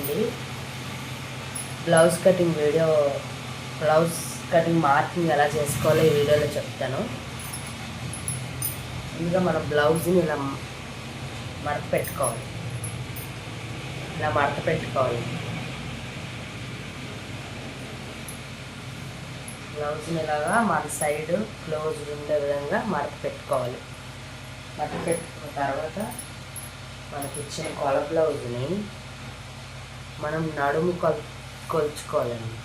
అండి. Blouse cutting video blouse cutting marking ఎలా చేసుకోవాలో ఈ వీడియోలో చెప్తాను. ముందుగా మన బ్లౌజ్ని ఇలా మడత పెట్టుకోవాలి. ఇలా మడత పెట్టుకోవాలి. బ్లౌజ్ని ఇలాగా మన సైడ్ క్లోజ్ ఉండే విధంగా మడత పెట్టుకోవాలి. మడత పెట్టుకున్న తర్వాత మనకి ఇచ్చిన కొల బ్లౌజ్ని మనం నడుము కొల్ కొలుచుకోవాలండి.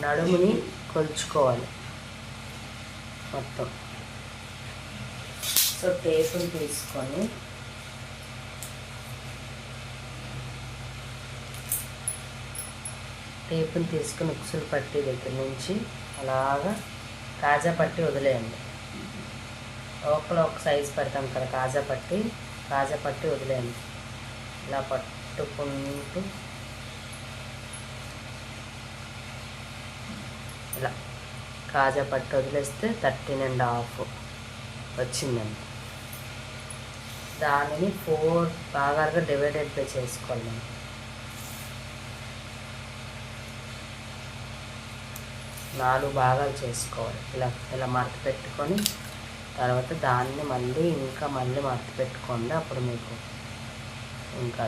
నడుముని కొలుచుకోవాలి. మొత్తం. సో టేపుని తీసుకొని టేపుని తీసుకుని ఉక్సులు పట్టి దగ్గర నుంచి అలాగా కాజా పట్టి వదిలేయండి. లోపల ఒక సైజు పెడతాం కదా కాజా పట్టి. కాజా పట్టి వదిలేయండి. ఇలా పట్టుకుంటూ ఇలా కాజా పట్టు వదిలేస్తే థర్టీన్ అండ్ హాఫ్ వచ్చిందండి. దానిని ఫోర్ భాగాలుగా డివైడెడ్ బై చేసుకోవాలి మనం నాలుగు భాగాలు చేసుకోవాలి. ఇలా ఇలా మార్క్ పెట్టుకొని తర్వాత దాన్ని మళ్ళీ ఇంకా మళ్ళీ మడత పెట్టుకోండి అప్పుడు మీకు ఇంకా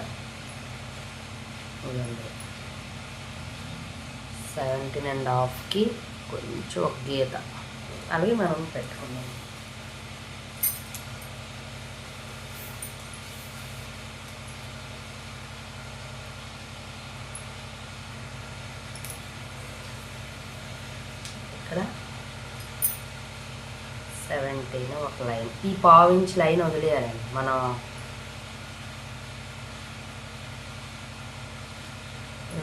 సెవెంటీన్ అండ్ హాఫ్కి కొంచెం ఒక గీత. అలాగే మనం పెట్టుకున్నాం ఇక్కడ సెవెంటీన్ ఒక లైన్. ఈ పావు ఇంచ్ లైన్ వదిలేయాలండి మనం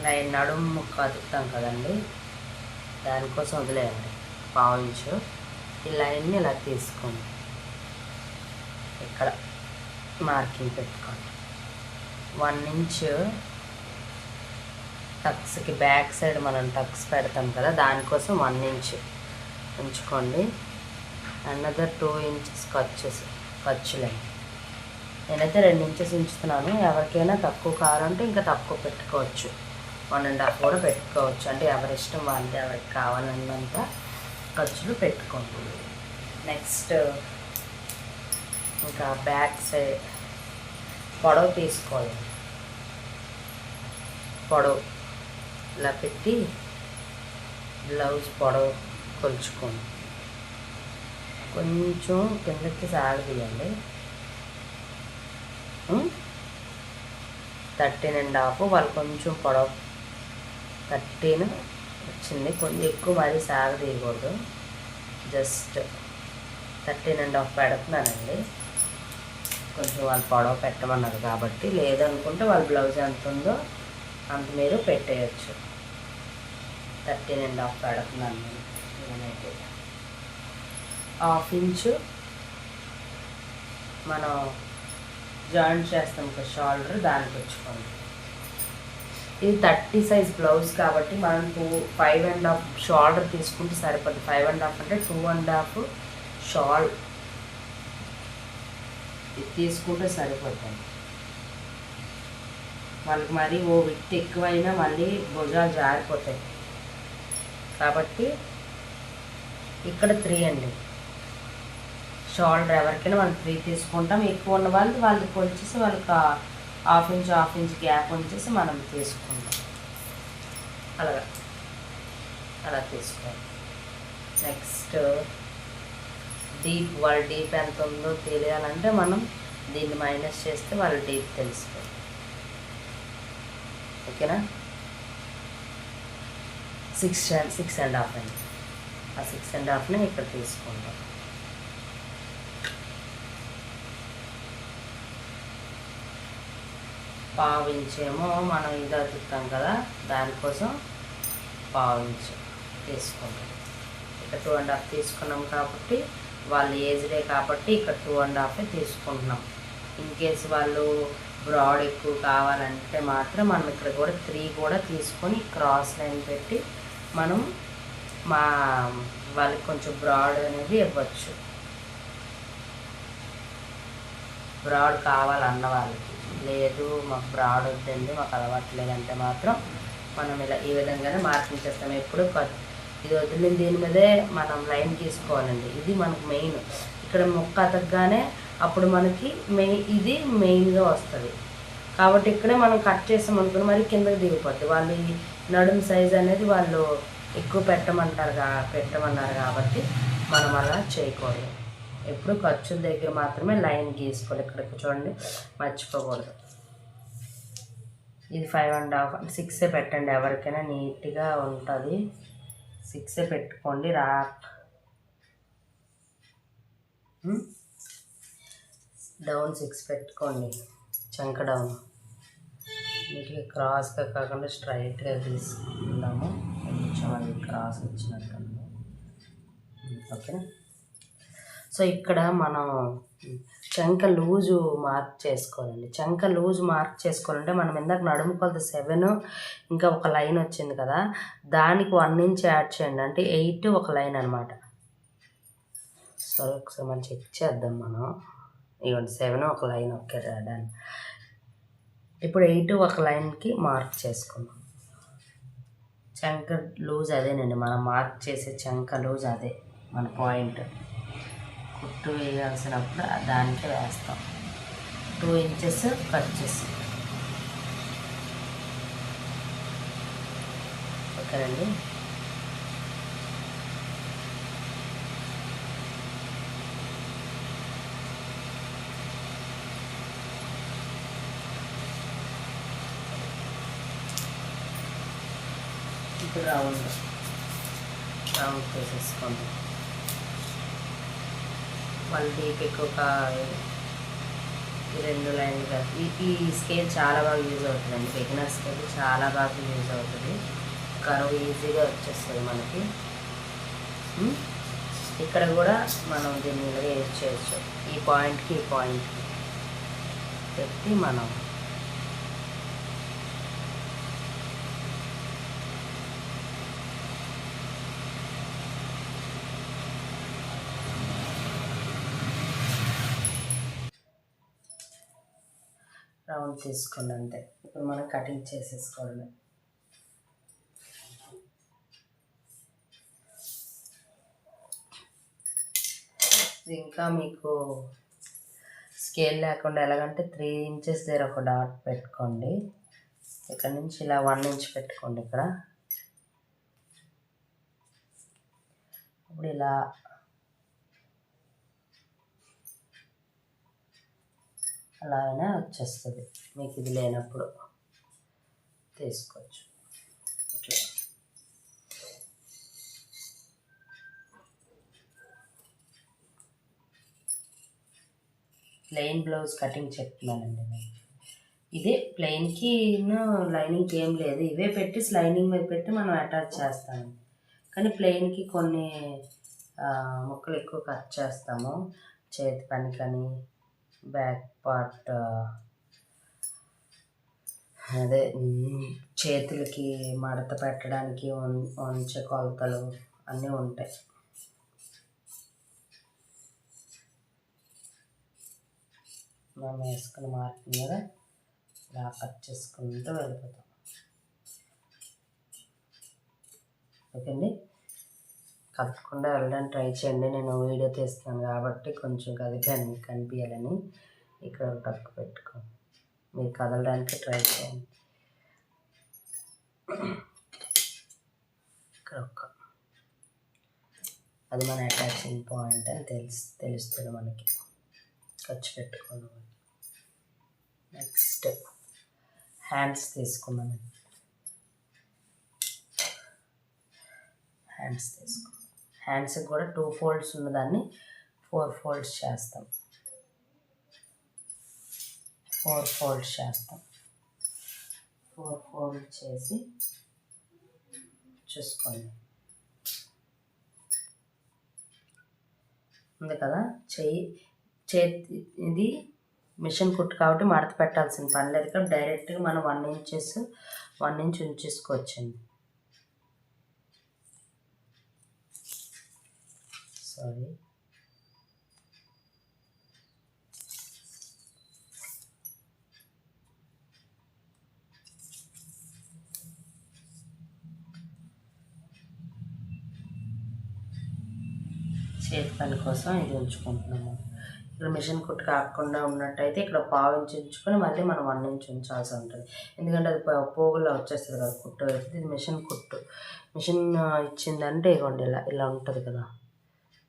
లైన్ నడుము కదుపుతాం కదండి. దానికోసం వదిలేయండి పావు ఇంచు. ఈ లైన్ని ఇలా తీసుకోండి. ఇక్కడ మార్కింగ్ పెట్టుకోండి. వన్ ఇంచ్ టక్స్కి బ్యాక్ సైడ్ మనం టక్స్ పెడతాం కదా దానికోసం వన్ ఇంచ్ ఉంచుకోండి. అనదర్ టూ ఇంచెస్ ఖర్చెస్ ఖర్చులండి. నేనైతే రెండు ఇంచెస్ ఉంచుతున్నాను. ఎవరికైనా తక్కువ కావాలంటే ఇంకా తక్కువ పెట్టుకోవచ్చు. వన్ అండ్ హాఫ్ కూడా పెట్టుకోవచ్చు. అంటే ఎవరి ఇష్టం వాళ్ళది ఎవరికి కావాలన్నంత ఖర్చులు పెట్టుకోండి. నెక్స్ట్ ఇంకా బ్యాక్ సైడ్ పొడవు తీసుకోవాలి. పొడవు. ఇలా పెట్టి బ్లౌజ్ పొడవు కొలుచుకోండి. కొంచెం కిందకి సాగదీయండి. థర్టీన్ అండ్ హాఫ్ వాళ్ళు కొంచెం పొడవు. థర్టీన్ వచ్చింది. కొంచెం ఎక్కువ మరీ సాగదీయకూడదు. జస్ట్ థర్టీన్ అండ్ హాఫ్ పెడుతున్నానండి. కొంచెం వాళ్ళు పొడవ పెట్టమన్నారు కాబట్టి లేదనుకుంటే వాళ్ళ బ్లౌజ్ ఎంత ఉందో అంత మీరు పెట్టేయచ్చు. థర్టీన్ అండ్ హాఫ్ పెడుతున్నాను నేనైతే. హాఫ్ ఇంచు మనం జాయింట్ చేస్తాం ఒక షోల్డర్ దానికి వచ్చుకోండి ఇది థర్టీ సైజ్ బ్లౌజ్ కాబట్టి మనం two five and half shoulder తీసుకుంటే సరిపోద్ది. ఫైవ్ అండ్ హాఫ్ అంటే టూ అండ్ హాఫ్ షాల్. ఇది తీసుకుంటే సరిపోతుంది వాళ్ళకి మరీ ఓ విత్ ఎక్కువైనా మళ్ళీ భుజాలు జారిపోతాయి. కాబట్టి ఇక్కడ త్రీ అండి. షోల్డర్ ఎవరికైనా మనం త్రీ తీసుకుంటాం. ఎక్కువ ఉన్న వాళ్ళు వాళ్ళకి వచ్చేసి వాళ్ళకి half inch half inch gap ఉంచేసి మనం తీసుకుంటాం. అలాగా. అలా తీసుకోవాలి నెక్స్ట్ డీప్ వాళ్ళ డీప్ ఎంత ఉందో తెలియాలంటే మనం దీన్ని మైనస్ చేస్తే వాళ్ళ డీప్ తెలుస్తుంది. ఓకేనా? సిక్స్ సిక్స్ అండ్ హాఫ్ అండి ఆ సిక్స్ అండ్ హాఫ్ని ఇక్కడ తీసుకుంటాం. పావు ఇంచేమో మనం ఇది అతుకుతాం కదా దానికోసం పావు ఇంచు తీసుకుంటాం. ఇక్కడ టూ అండ్ హాఫ్ తీసుకున్నాం కాబట్టి వాళ్ళు ఏజ్డే కాబట్టి ఇక్కడ టూ అండ్ హాఫ్ తీసుకుంటున్నాం. ఇన్ కేస్ వాళ్ళు బ్రాడ్ ఎక్కువ కావాలంటే మాత్రం మనం ఇక్కడ కూడా త్రీ కూడా తీసుకొని క్రాస్ లైన్ పెట్టి మనం మా వాళ్ళకి కొంచెం బ్రాడ్ అనేది ఇవ్వచ్చు. బ్రాడ్ కావాలన్న వాళ్ళకి. లేదు మాకు బ్రాడ్ వద్దండి మాకు అలవాట్లేదంటే మాత్రం మనం ఇలా ఈ విధంగానే మార్కింగ్ చేస్తాం. ఎప్పుడు ఇది వదిలిన దీని మీదే మనం లైన్ గీసుకోవాలండి ఇది మనకు మెయిన్ ఇక్కడ మొక్క అతగ్గానే అప్పుడు మనకి మెయిన్ ఇది మెయిన్గా వస్తుంది. కాబట్టి ఇక్కడే మనం కట్ చేసాం అనుకుని మరి కిందకి దిగిపోద్ది. వాళ్ళు నడుము సైజ్ అనేది వాళ్ళు ఎక్కువ పెట్టమంటారు కా పెట్టమన్నారు కాబట్టి మనం అలా చేయకూడదు. ఎప్పుడు ఖర్చుల దగ్గర మాత్రమే లైన్ గీసుకోవాలి. ఇక్కడికి చూడండి మర్చిపోకూడదు. ఇది ఫైవ్ అండ్ హాఫ్ సిక్సే పెట్టండి ఎవరికైనా నీట్గా ఉంటుంది. సిక్సే పెట్టుకోండి. రా. Hmm? డౌన్ సిక్స్ పెట్టుకోండి. చంక డౌన్ నీట్గా క్రాస్గా కాకుండా స్ట్రైట్గా తీసుకుందాము. కొంచెం అది క్రాస్ వచ్చినట్టు ఓకేనా? సో ఇక్కడ మనం చంక లూజు మార్క్ చేసుకోవాలండి. చంక లూజ్ మార్క్ చేసుకోవాలంటే మనం ఇందాక నడుము కొలత సెవెన్ ఇంకా ఒక లైన్ వచ్చింది కదా దానికి వన్ ఇంచ్ యాడ్ చేయండి. అంటే ఎయిట్ ఒక లైన్ అనమాట సరే ఒకసారి మనం చెక్ చేద్దాం మనం. ఇవ్వండి సెవెన్ ఒక లైన్ ఓకే డన్ ఇప్పుడు ఎయిట్ ఒక లైన్కి మార్క్ చేసుకున్నాం చంక లూజ్ అదేనండి. మనం మార్క్ చేసే చంక లూజ్ అదే మన పాయింట్. కుట్టు వేయాల్సినప్పుడు దానికి వేస్తాం. టూ ఇంచెస్ కట్ చేసి ఓకేనండి ఇప్పుడు రౌండ్ రౌండ్ చేసేసుకోండి వన్ డీకి ఒక ఈ రెండు లైన్ ఈ ఈ స్కేల్ చాలా బాగా యూజ్ అవుతుందండి. బిగినర్ స్కేల్ చాలా బాగా యూజ్ అవుతుంది. కరువు ఈజీగా వచ్చేస్తుంది మనకి. ఇక్కడ కూడా మనం దీన్ని ఇలాగే యూజ్ చేయొచ్చు. ఈ పాయింట్కి ఈ పాయింట్కి పెట్టి మనం రౌండ్ చేసుకోండి అంతే. ఇప్పుడు మనం కటింగ్ చేసేసుకోవడమే ఇంకా మీకు స్కేల్ లేకుండా ఎలాగంటే త్రీ ఇంచెస్ దగ్గర ఒక డాట్ పెట్టుకోండి. ఇక్కడ నుంచి ఇలా వన్ ఇంచ్ పెట్టుకోండి ఇక్కడ. ఇప్పుడు ఇలా అలా అయినా వచ్చేస్తుంది. మీకు ఇది లేనప్పుడు తీసుకోవచ్చు. ఇట్లా ప్లెయిన్ బ్లౌజ్ కటింగ్ చెప్తున్నానండి నేను. ఇదే ప్లెయిన్కి లైనింగ్ ఏం లేదు. ఇవే పెట్టి లైనింగ్ మీద పెట్టి మనం అటాచ్ చేస్తాము కానీ ప్లెయిన్కి కొన్ని ముక్కలు ఎక్కువ కట్ చేస్తాము. చేతి పని కానీ బ్యాక్ పార్ట్ uh, అదే చేతులకి మడత పెట్టడానికి వంచే కొలతలు అన్నీ ఉంటాయి. మనం వేసుకున్న మార్పు మీద ఇలా కట్ చేసుకుంటూ వెళ్ళిపోతాం. ఓకే అండి? కదకుండా వెళ్ళడానికి ట్రై చేయండి. నేను వీడియో తీస్తున్నాను కాబట్టి కొంచెం కదిపాను మీకు కనిపించాలని ఇక్కడ టక్కు పెట్టుకో. మీరు కదలడానికి ట్రై చేయండి. ఇక్కడ ఒక. అది మన అటాచింగ్ పాయింట్ అని తెలుసు తెలుస్తుంది మనకి. ఖర్చు పెట్టుకోండి నెక్స్ట్ హ్యాండ్స్ తీసుకున్నాను హ్యాండ్స్ తీసుకున్నాను హ్యాండ్స్కి కూడా టూ ఫోల్డ్స్ ఉన్నదాన్ని ఫోర్ ఫోల్డ్స్ చేస్తాం. ఫోర్ ఫోల్డ్స్ చేస్తాం. ఫోర్ ఫోల్డ్ చేసి చూసుకోండి. ఉంది కదా? చెయ్యి చేతి ఇది మిషన్ కుట్టు కాబట్టి మడత పెట్టాల్సిన పని లేదు. కాబట్టి డైరెక్ట్గా మనం వన్ ఇంచెస్ వన్ ఇంచ్ ఉంచేసుకోవచ్చండి. సారీ చేతి పని కోసం ఇది ఉంచుకుంటున్నాము. ఇక్కడ మిషన్ కుట్టు కాకుండా ఉన్నట్టయితే ఇక్కడ పావు ఇంచు ఉంచుకొని మళ్ళీ మనం వన్ ఇంచు ఉంచాల్సి ఉంటుంది. ఎందుకంటే అది పోగుల్లో వచ్చేస్తుంది కదా కుట్టు. ఇది మిషన్ కుట్టు. మిషన్ ఇచ్చిందంటే ఇగోండి ఇలా ఇలా ఉంటుంది కదా.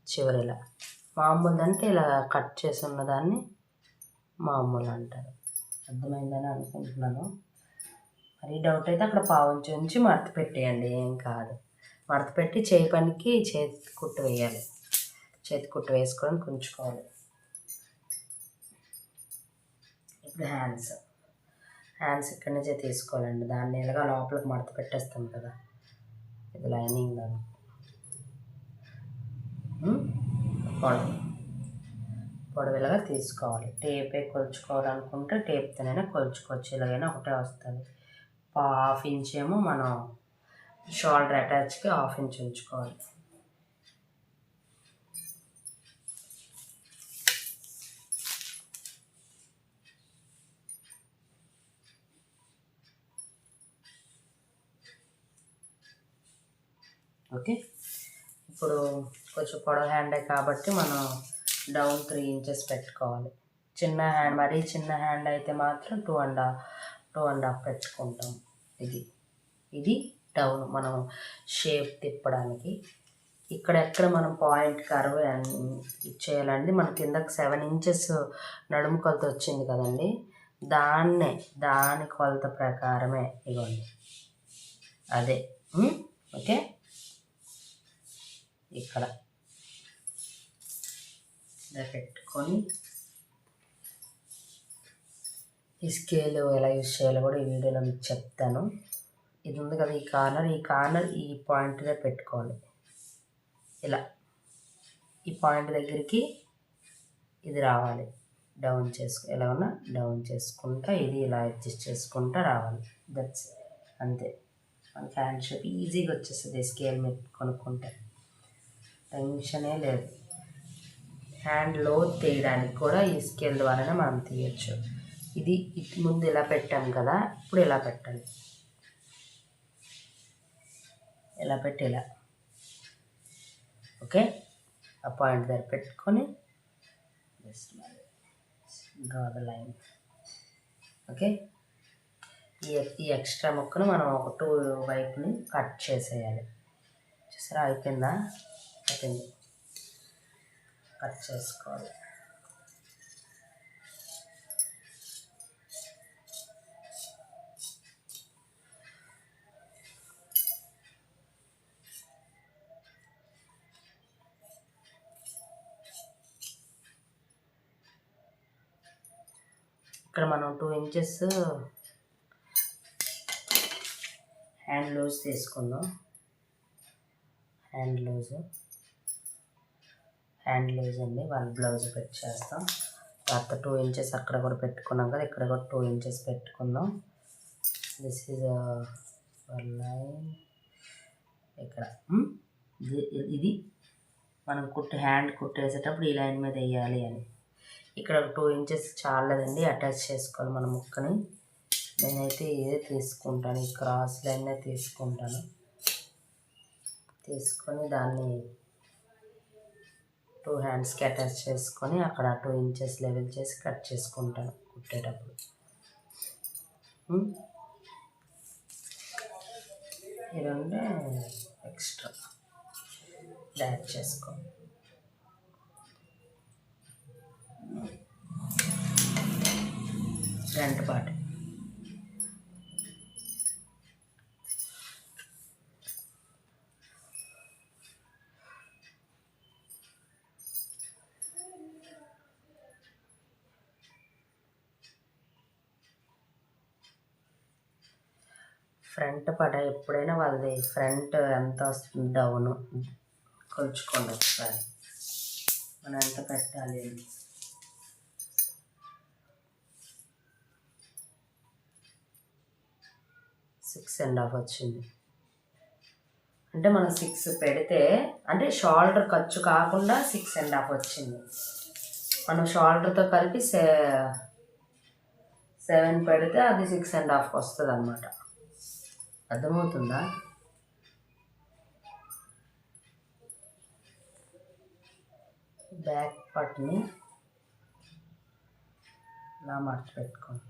చివరిలా. మామూలు అంటే ఇలా కట్ చేసి ఉన్నదాన్ని మామూలు అంటారు అర్థమైందని అనుకుంటున్నాను. మరి డౌట్ అయితే అక్కడ పావుంచి ఉంచి మడత పెట్టేయండి ఏం కాదు. మడత పెట్టి చేయి పనికి చేతి కుట్టు వేయాలి. చేతి కుట్టు వేసుకొని కుంచుకోవాలి. ఇప్పుడు హ్యాండ్స్. హ్యాండ్స్ ఇక్కడి నుంచే తీసుకోవాలండి. దాన్ని ఇలాగా లోపలికి మడత పెట్టేస్తాం కదా. ఇది లైనింగ్ దాన్ని. పొడవు. పొడవులుగా తీసుకోవాలి. టేపే కొలుచుకోవాలనుకుంటే టేప్తోనైనా కొలుచుకోవచ్చు. ఇలాగైనా ఒకటే వస్తుంది. హాఫ్ ఇంచ్ ఏమో మనం షోల్డర్ అటాచ్కి హాఫ్ ఇంచ్ ఉంచుకోవాలి. ఓకే? ఇప్పుడు కొంచెం పొడవు హ్యాండే కాబట్టి మనం డౌన్ త్రీ ఇంచెస్ పెట్టుకోవాలి. చిన్న హ్యాండ్ మరీ చిన్న హ్యాండ్ అయితే మాత్రం two and half two and half పెట్టుకుంటాం. ఇది ఇది డౌన్ మనం షేప్ తిప్పడానికి. ఇక్కడ ఎక్కడ మనం పాయింట్ కర్వ్ చేయాలండి మన కిందకి సెవెన్ ఇంచెస్ నడుము కొలత వచ్చింది కదండి దాన్నే దాని కొలత ప్రకారమే ఇవ్వండి. అదే ఓకే? ఇక్కడ. ఇలా పెట్టుకొని ఈ స్కేల్ ఎలా యూజ్ చేయాలో కూడా ఈ వీడియోలో మీకు చెప్తాను. ఇది ఉంది కదా ఈ కార్నర్ ఈ కార్నర్ ఈ పాయింట్గా పెట్టుకోవాలి. ఇలా. ఈ పాయింట్ దగ్గరికి ఇది రావాలి. డౌన్ చేసుకు ఎలా ఉన్నా డౌన్ చేసుకుంటా ఇది ఇలా అడ్జస్ట్ చేసుకుంటా రావాలి. దట్స్ అంతే. మన ఫ్యాన్ షేప్ ఈజీగా వచ్చేస్తుంది స్కేల్ మీద కొనుక్కుంటే. టెన్షనే లేదు. హ్యాండ్లో తీయడానికి కూడా ఈ స్కేల్ ద్వారానే మనం తీయచ్చు. ఇది ముందు ఇలా పెట్టాం కదా ఇప్పుడు ఇలా పెట్టాలి ఇలా పెట్టి ఇలా. ఓకే? ఆ పాయింట్ దగ్గర పెట్టుకొని just draw the line okay? ఈ ఈ ఎక్స్ట్రా ముక్కను మనం ఒక టూ వైపుని కట్ చేసేయాలి. చూసారా అయిపోయిందా? అయిపోయింది. కట్ చేసుకోవాలి. ఇక్కడ మనం టూ ఇంచెస్ హ్యాండ్ లూజ్ తీసుకుందాం. హ్యాండ్ లూజ్ హ్యాండ్ లూజ్ అండి. వన్ బ్లౌజ్ పెట్టి చేస్తాం తర్వాత టూ ఇంచెస్ అక్కడ కూడా పెట్టుకున్నాం కదా ఇక్కడ కూడా టూ ఇంచెస్ పెట్టుకుందాం. దిస్ ఈజ్ లైన్ ఇక్కడ. Hmm? ఇది- ఇది మనం కుట్టి హ్యాండ్ కుట్టేసేటప్పుడు ఈ లైన్ మీద వేయాలి అని. ఇక్కడ ఒక టూ ఇంచెస్ చాలదండి అటాచ్ చేసుకోవాలి మన ముక్కని. నేనైతే ఇదే తీసుకుంటాను ఈ క్రాస్ లైన్నే తీసుకుంటాను. తీసుకొని దాన్ని టూ హ్యాండ్స్కి అటాచ్ చేసుకొని అక్కడ టూ ఇంచెస్ లెవెల్ చేసి కట్ చేసుకుంటాను కుట్టేటప్పుడు. ఉమ్. ఈ ఎక్స్ట్రా. యాడ్ చేసుకో. గంట పాటు. ఫ్రంట్ పడ ఎప్పుడైనా వాళ్ళది ఫ్రంట్ ఎంత వస్తుంది? డౌను. కొలుచుకోండి ఒకసారి. మనం ఎంత పెట్టాలి? సిక్స్ అండ్ హాఫ్ వచ్చింది. అంటే మనం సిక్స్ పెడితే అంటే షోల్డర్ ఖర్చు కాకుండా సిక్స్ అండ్ హాఫ్ వచ్చింది. మనం షోల్డర్తో కలిపి సెవెన్ పెడితే అది సిక్స్ అండ్ హాఫ్ వస్తుంది అనమాట అర్థమవుతుందా? బ్యాక్ పట్టుని ఇలా మడత పెట్టుకోండి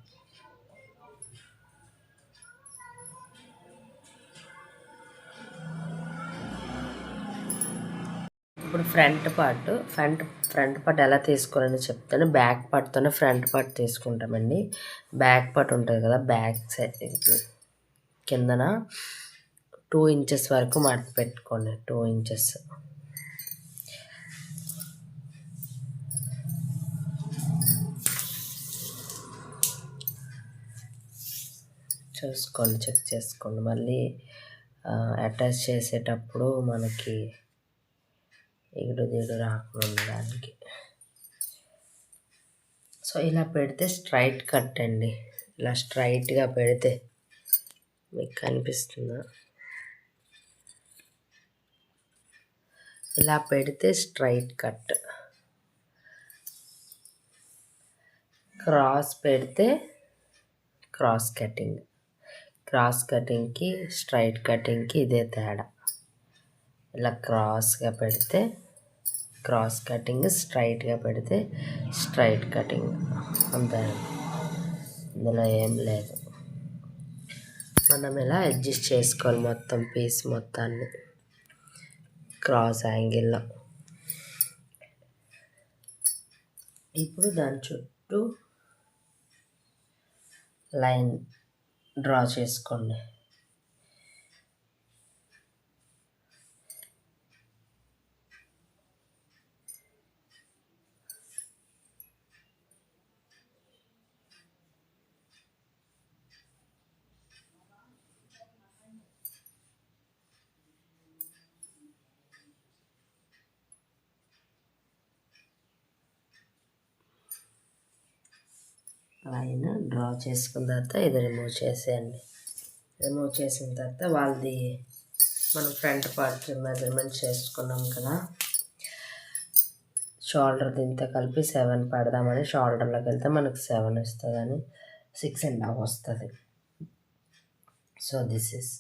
ఇప్పుడు front part front front part ఎలా తీసుకోవాలని చెప్తాను. బ్యాక్ పార్ట్తోనే ఫ్రంట్ పార్ట్ తీసుకుంటామండి. బ్యాక్ పార్ట్ ఉంటుంది కదా బ్యాక్ సైడ్ కిందన టూ ఇంచెస్ వరకు మడత పెట్టుకోండి టూ ఇంచెస్. చూసుకోండి చెక్ చేసుకోండి. మళ్ళీ అటాచ్ చేసేటప్పుడు మనకి ఎగుడు దిగుడు రాకుండా ఉండడానికి. సో ఇలా పెడితే స్ట్రైట్ కట్ అండి. ఇలా స్ట్రైట్గా పెడితే మీకు కనిపిస్తుందా ఇలా పెడితే స్ట్రైట్ కట్. క్రాస్ పెడితే క్రాస్ కటింగ్. క్రాస్ కటింగ్కి స్ట్రైట్ కటింగ్కి ఇదే తేడా. ఇలా క్రాస్గా పెడితే క్రాస్ కటింగ్ స్ట్రైట్గా పెడితే స్ట్రైట్ కటింగ్. అంతే. ఇందులో ఏం లేదు. మనం ఎలా అడ్జస్ట్ చేసుకోవాలి మొత్తం పీస్ మొత్తాన్ని? క్రాస్ యాంగిల్లో ఇప్పుడు దాని చుట్టూ లైన్ డ్రా చేసుకోండి లైన్ డ్రా చేసుకున్న తర్వాత ఇది రిమూవ్ చేసేయండి. రిమూవ్ చేసిన తర్వాత వాళ్ళది మనం ఫ్రంట్ పార్ట్ మెజర్మెంట్ చేసుకున్నాం కదా. షోల్డర్ దీంతో కలిపి సెవెన్ పెడదామని షోల్డర్లోకి వెళ్తే మనకు సెవెన్ వస్తుందని సిక్స్ అండ్ హాఫ్ వస్తుంది. So this is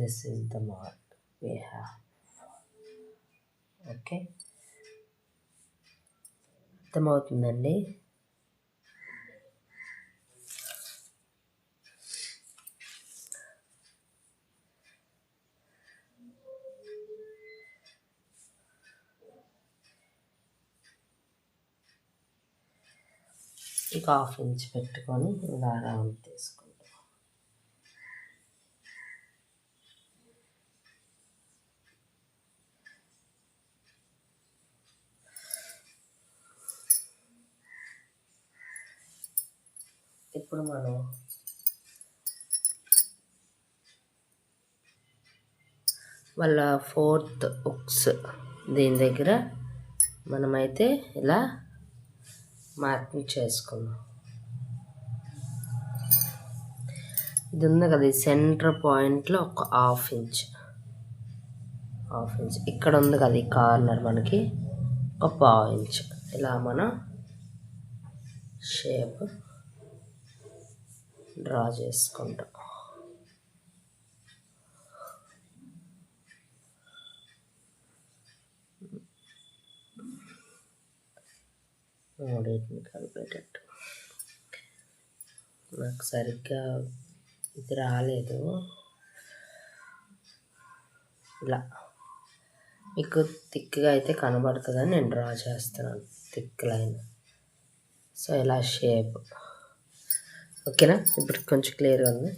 this is the mark we have okay అర్థమవుతుందండి? ఇక హాఫ్ ఇంచ్ పెట్టుకొని ఇలా రౌండ్ తీసుకుంటాం ఇప్పుడు మనం వాళ్ళ ఫోర్త్ ఉక్స్ దీని దగ్గర మనమైతే ఇలా మార్కింగ్ చేసుకుందాం. ఇది ఉంది కదా ఈ సెంటర్ పాయింట్లో ఒక హాఫ్ ఇంచ్. Half inch. ఇక్కడ ఉంది కదా ఈ కార్నర్ మనకి ఒక పావు ఇంచ్. ఇలా మనం షేప్ డ్రా చేసుకుంటాం. మూడింటిని కలిపేటట్టు నాకు సరిగ్గా ఇది రాలేదు. ఇలా. మీకు థిక్గా అయితే కనబడుతుందని నేను డ్రా చేస్తున్నాను థిక్ లైన్. సో ఇలా షేప్. ఓకేనా? ఇప్పుడు కొంచెం క్లియర్గా ఉంది.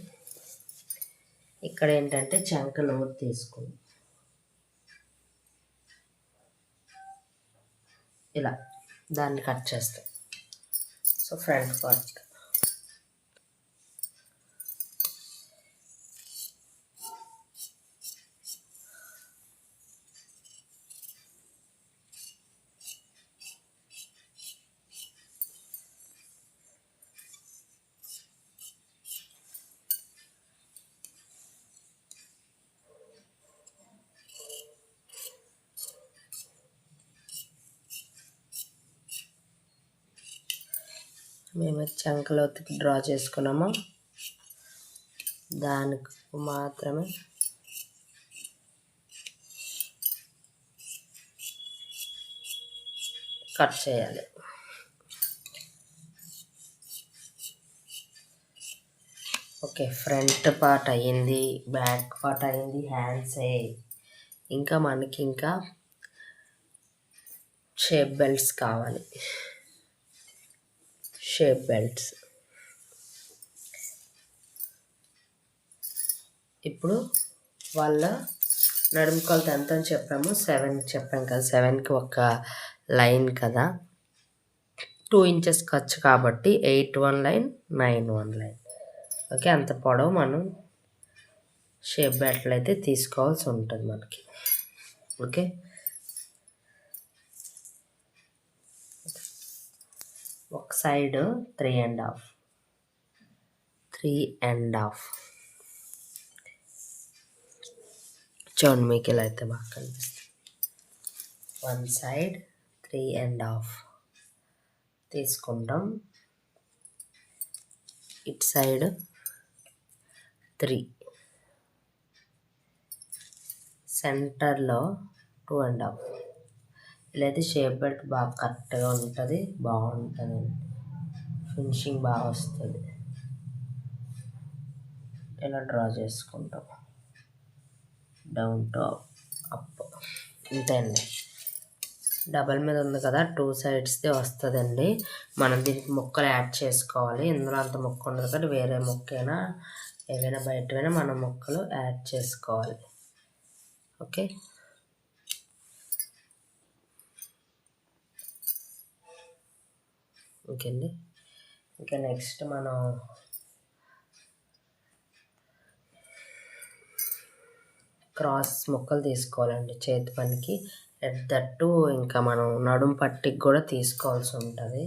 ఇక్కడ ఏంటంటే చంక లోతు తీసుకుని ఇలా. దాన్ని కట్ చేస్తాం. So front part. మేము చంకలో డ్రా చేసుకున్నాము. దానికి మాత్రమే కట్ చేయాలి. ఓకే ఫ్రంట్ పార్ట్ అయ్యింది బ్యాక్ పార్ట్ అయ్యింది హ్యాండ్స్ ఇంకా మనకి ఇంకా షేప్ బెల్ట్స్ కావాలి. Shape belts. ఇప్పుడు వాళ్ళ నడుము కొలత ఎంత అని చెప్పాము. సెవెన్ చెప్పాం కదా. సెవెన్కి ఒక లైన్ కదా. టూ ఇంచెస్ ఖర్చు కాబట్టి eight one line nine one line. Okay అంత పొడవు మనం షేప్ బ్యాట్లు అయితే తీసుకోవాల్సి ఉంటుంది మనకి. ఓకే? ఒక side three and half. Three and half. చూడండి మీకు ఇలా అయితే బాగా కనిపిస్తుంది. One side three and half. తీసుకుంటాం. ఇటు సైడ్ త్రీ. సెంటర్లో టూ అండ్ హాఫ్. ఇలా అయితే షేప్ బెల్ట్ బాగా కరెక్ట్గా ఉంటుంది బాగుంటుంది. ఫినిషింగ్ బాగా వస్తుంది. ఇలా డ్రా చేసుకుంటాం. డౌన్ టాప్ అప్ అంతే అండి డబల్ మీద ఉంది కదా టూ సైడ్స్ది వస్తుందండి. మనం దీనికి ముక్కలు యాడ్ చేసుకోవాలి. ఇందులో అంత ముక్క ఉండదు కానీ వేరే ముక్కైనా ఏవైనా బయటైనా మనం ముక్కలు యాడ్ చేసుకోవాలి. ఓకే ఇంకండి ఇంకా నెక్స్ట్ మనం క్రాస్ ముక్కలు తీసుకోవాలండి. చేతి పనికి ఎట్ దట్టు ఇంకా మనం నడుము పట్టికి కూడా తీసుకోవాల్సి ఉంటుంది.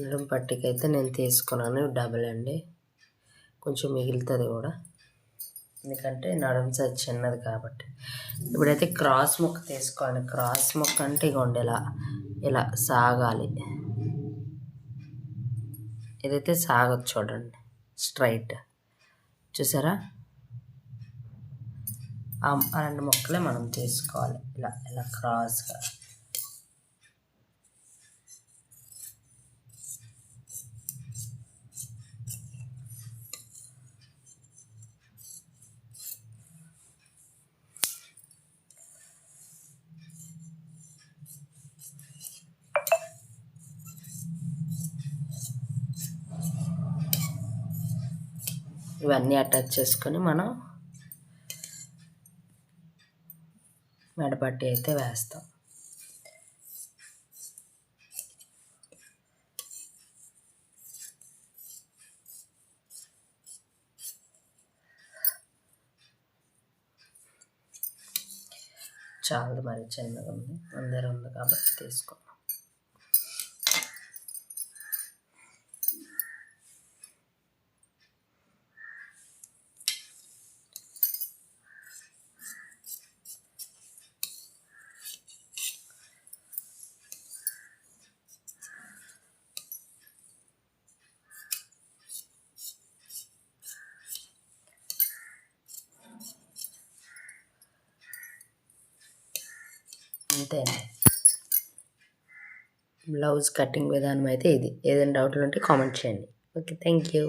నడుము పట్టికైతే అయితే నేను తీసుకున్నాను. డబుల్ అండి. కొంచెం మిగులుతుంది కూడా. ఎందుకంటే నడుము సైజ్ చిన్నది కాబట్టి. ఇప్పుడైతే క్రాస్ ముక్క తీసుకోవాలి. క్రాస్ ముక్క అంటే ఇగోండి ఇలా ఇలా సాగాలి. ఇదైతే సాగొచ్చు చూడండి. స్ట్రైట్. చూసారా? ఆ రెండు మొక్కలే మనం తీసుకోవాలి. ఇలా ఇలా క్రాస్గా. ఇవన్నీ అటాచ్ చేసుకొని మనం మెడపట్టి అయితే వేస్తాం. చాలా మరి చిన్నగా ఉంది. అందరూ ఉంది కాబట్టి తీసుకో అంతే బ్లౌజ్ కటింగ్ విధానం అయితే ఇది. ఏదైనా డౌట్లు ఉంటే కామెంట్ చేయండి. Okay thank you